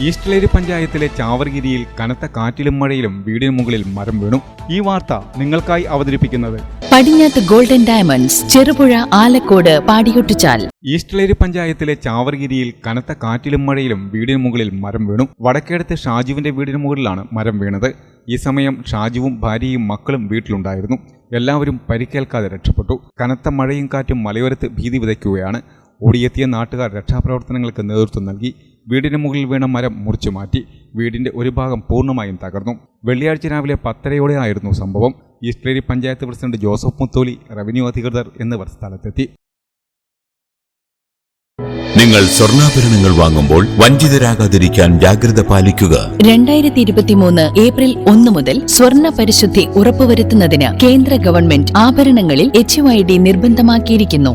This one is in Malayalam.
ഈസ്റ്റ്ലേരി പഞ്ചായത്തിലെ ചാവർഗിരിയിൽ കനത്ത കാറ്റിലും മഴയിലും വീടിന് മുകളിൽ മരം വീണു. ഈ വാർത്ത നിങ്ങൾക്കായി അവതരിപ്പിക്കുന്നത്. Padinjath golden diamonds Cherupuzha Alakode Padiyottichal. ഈസ്റ്റ്ലേരി പഞ്ചായത്തിലെ ചാവർഗിരിയിൽ കനത്ത കാറ്റിലും മഴയിലും വീടിന് മുകളിൽ മരം വീണു. വടക്കേടത്ത് ഷാജുവിന്റെ വീടിന് മുകളിലാണ് മരം വീണത്. ഈ സമയം ഷാജുവും ഭാര്യയും മക്കളും വീട്ടിലുണ്ടായിരുന്നു. എല്ലാവരും പരിക്കേൽക്കാതെ രക്ഷപ്പെട്ടു. കനത്ത മഴയും കാറ്റും മലയോരത്ത് ഭീതി വിതയ്ക്കുകയാണ്. ഓടിയെത്തിയ നാട്ടുകാർ രക്ഷാപ്രവർത്തനങ്ങൾക്ക് നേതൃത്വം നൽകി വീടിന് മുകളിൽ വീണ മരം മുറിച്ചു മാറ്റി വീടിന്റെ ഒരു ഭാഗം പൂർണമായും തകർന്നു. വെള്ളിയാഴ്ച രാവിലെ പത്തരയോടെ ആയിരുന്നു സംഭവം. ഈസ്റ്റ്ലേരി panchayat president Joseph Mutholi revenue അധികൃതർ എന്നിവർ സ്ഥലത്തെത്തി. നിങ്ങൾ സ്വർണാഭരണങ്ങൾ വാങ്ങുമ്പോൾ വഞ്ചിതരാകാതിരിക്കാൻ ജാഗ്രത പാലിക്കുക. രണ്ടായിരത്തി ഇരുപത്തിമൂന്ന് ഏപ്രിൽ ഒന്ന് മുതൽ സ്വർണ പരിശുദ്ധി ഉറപ്പുവരുത്തുന്നതിന് കേന്ദ്ര ഗവൺമെന്റ് ആഭരണങ്ങളിൽ എച്ച് ഐ ഡി നിർബന്ധമാക്കിയിരിക്കുന്നു.